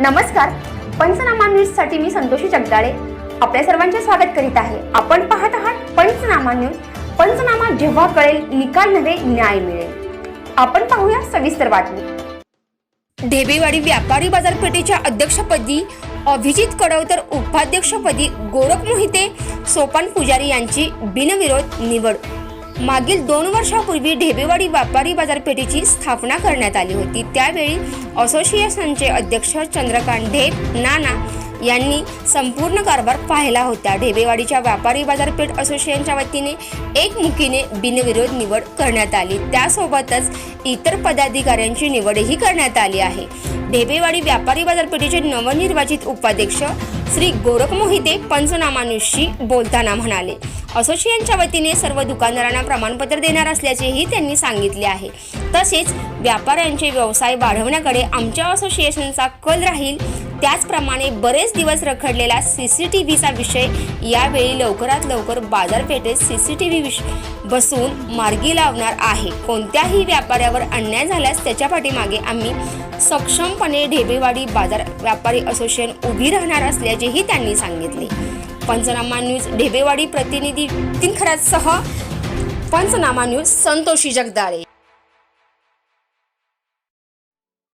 नमस्कार. पंचनामा न्यूजसाठी मी संतोषी जगदाळे. आपल्या सर्वांचे स्वागत करीत आहे. आपण पाहत आहात पंचनामा न्यूज. पंचनामा जेव्हा कळेल निकाल नव्हे न्याय मिळेल. आपण पाहूया सविस्तर बातमी. ढेबेवाडी व्यापारी बाजारपेठेच्या अध्यक्षपदी अभिजित कडव तर उपाध्यक्षपदी गोरख मोहिते सोपान पुजारी यांची बिनविरोध निवड. मागील दोन वर्षापूर्वी ढेबेवाडी व्यापारी बाजारपेठेची स्थापना करण्यात आली होती. त्यावेळी असोसिएशनचे अध्यक्ष चंद्रकांत ढेब नाना यांनी संपूर्ण कारभार पाहिला होता. ढेबेवाडीच्या व्यापारी बाजारपेठ असोसिएशनच्या वतीने एकमुखीने बिनविरोध निवड करण्यात आली. त्यासोबतच इतर पदाधिकाऱ्यांची निवडही करण्यात आली आहे. ढेबेवाडी व्यापारी बाजारपेठेचे नवनिर्वाचित उपाध्यक्ष श्री गोरख मोहिते पंचनामानुषी बोलताना म्हणाले असोसिएशनच्या वतीने सर्व दुकानदारांना प्रमाणपत्र देणार असल्याचेही त्यांनी सांगितले आहे. तसेच व्यापाऱ्यांचे व्यवसाय वाढवण्याकडे आमच्या असोसिएशनचा कल राहील. त्याचप्रमाणे बरेच दिवस रखडलेला सी सी टी व्हीचा विषय यावेळी लवकरात लवकर बाजारपेठेत सी सी टी व्ही बसून मार्गी लावणार आहे. कोणत्याही व्यापाऱ्यावर अन्याय झाल्यास त्याच्या पाठीमागे आम्ही सक्षमपणे ढेबेवाडी बाजार व्यापारी असोसिएशन उभी राहणार असल्याचेही त्यांनी सांगितले. पंचनामा न्यूज ढेबेवाडी प्रतिनिधी नितीन खरातसह पंचनामा न्यूज संतोषी जगदाळे.